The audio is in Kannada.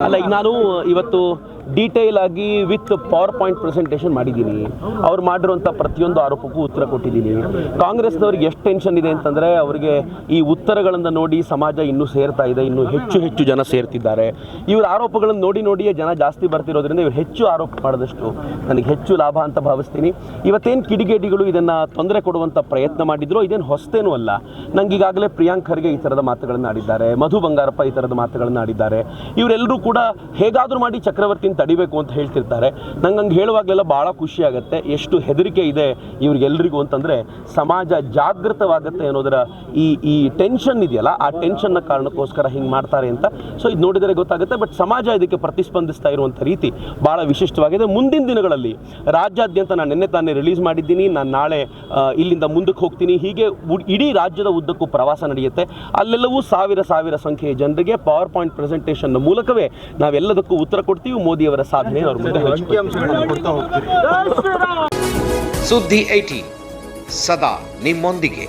ಅಲ್ಲ ಈಗ ನಾನು ಇವತ್ತು ಡೀಟೇಲ್ ಆಗಿ ವಿತ್ ಪವರ್ ಪಾಯಿಂಟ್ ಪ್ರೆಸೆಂಟೇಷನ್ ಮಾಡಿದ್ದೀನಿ. ಅವ್ರು ಮಾಡಿರುವಂಥ ಪ್ರತಿಯೊಂದು ಆರೋಪಕ್ಕೂ ಉತ್ತರ ಕೊಟ್ಟಿದ್ದೀನಿ. ಕಾಂಗ್ರೆಸ್ನವ್ರಿಗೆ ಎಷ್ಟು ಟೆನ್ಷನ್ ಇದೆ ಅಂತಂದರೆ ಅವರಿಗೆ ಈ ಉತ್ತರಗಳನ್ನು ನೋಡಿ ಸಮಾಜ ಇನ್ನೂ ಸೇರ್ತಾ ಇದೆ, ಇನ್ನೂ ಹೆಚ್ಚು ಹೆಚ್ಚು ಜನ ಸೇರ್ತಿದ್ದಾರೆ. ಇವರ ಆರೋಪಗಳನ್ನು ನೋಡಿ ನೋಡಿಯೇ ಜನ ಜಾಸ್ತಿ ಬರ್ತಿರೋದ್ರಿಂದ ಇವರು ಹೆಚ್ಚು ಆರೋಪ ಮಾಡಿದಷ್ಟು ನನಗೆ ಹೆಚ್ಚು ಲಾಭ ಅಂತ ಭಾವಿಸ್ತೀನಿ. ಇವತ್ತೇನು ಕಿಡಿಗೇಡಿಗಳು ಇದನ್ನು ತೊಂದರೆ ಕೊಡುವಂಥ ಪ್ರಯತ್ನ ಮಾಡಿದ್ರು ಇದೇನು ಹೊಸತೇನೂ ಅಲ್ಲ. ನಂಗೆ ಈಗಾಗಲೇ ಪ್ರಿಯಾಂಕ್ ಖರ್ಗೆ ಈ ಥರದ ಮಾತುಗಳನ್ನು ಆಡಿದ್ದಾರೆ, ಮಧು ಬಂಗಾರಪ್ಪ ಈ ಥರದ ಮಾತುಗಳನ್ನು ಆಡಿದ್ದಾರೆ. ಇವರೆಲ್ಲರೂ ಕೂಡ ಹೇಗಾದರೂ ಮಾಡಿ ಚಕ್ರವರ್ತಿನ ತಡಿಬೇಕು ಅಂತ ಹೇಳ್ತಿರ್ತಾರೆ. ನಂಗೆ ಹಂಗೆ ಹೇಳುವಾಗಲೆಲ್ಲ ಭಾಳ ಖುಷಿ ಆಗುತ್ತೆ. ಎಷ್ಟು ಹೆದರಿಕೆ ಇದೆ ಇವ್ರಿಗೆಲ್ರಿಗೂ ಅಂತಂದರೆ ಸಮಾಜ ಜಾಗೃತವಾಗುತ್ತೆ ಅನ್ನೋದರ ಈ ಈ ಟೆನ್ಷನ್ ಇದೆಯಲ್ಲ, ಆ ಟೆನ್ಷನ್ನ ಕಾರಣಕ್ಕೋಸ್ಕರ ಹಿಂಗೆ ಮಾಡ್ತಾರೆ ಅಂತ. ಸೊ ಇದು ನೋಡಿದರೆ ಗೊತ್ತಾಗುತ್ತೆ ಬಟ್ ಸಮಾಜ ಇದಕ್ಕೆ ಪ್ರತಿಸ್ಪಂದಿಸ್ತಾ ಇರುವಂಥ ರೀತಿ ಭಾಳ ವಿಶಿಷ್ಟವಾಗಿದೆ. ಮುಂದಿನ ದಿನಗಳಲ್ಲಿ ರಾಜ್ಯಾದ್ಯಂತ ನಾನು ನಿನ್ನೆ ತಾನೇ ರಿಲೀಸ್ ಮಾಡಿದ್ದೀನಿ. ನಾನು ನಾಳೆ ಇಲ್ಲಿಂದ ಮುಂದಕ್ಕೆ ಹೋಗ್ತೀನಿ. ಹೀಗೆ ಇಡೀ ರಾಜ್ಯದ ಉದ್ದಕ್ಕೂ ಪ್ರವಾಸ ನಡೆಯುತ್ತೆ. ಅಲ್ಲೆಲ್ಲವೂ ಸಾವಿರ ಸಾವಿರ ಸಂಖ್ಯೆಯ ಜನರಿಗೆ ಪವರ್ ಪಾಯಿಂಟ್ ಪ್ರೆಸೆಂಟೇಷನ್ ಮೂಲಕವೇ ನಾವೆಲ್ಲದಕ್ಕೂ ಉತ್ತರ ಕೊಡ್ತೀವಿ. ಮೋದಿಯವರ ಸಾಧನೆ ಅವ್ರ ಮುಂದೆ ಹಂಚ್ಕೊಳ್ತೀವಿ. ಅಂಕಿಅಂಶಗಳನ್ನು ಕೊಡ್ತಾ ಹೋಗ್ತೀರಿ ಸುದ್ದಿ ಏಟಿ ಸದಾ ನಿಮ್ಮೊಂದಿಗೆ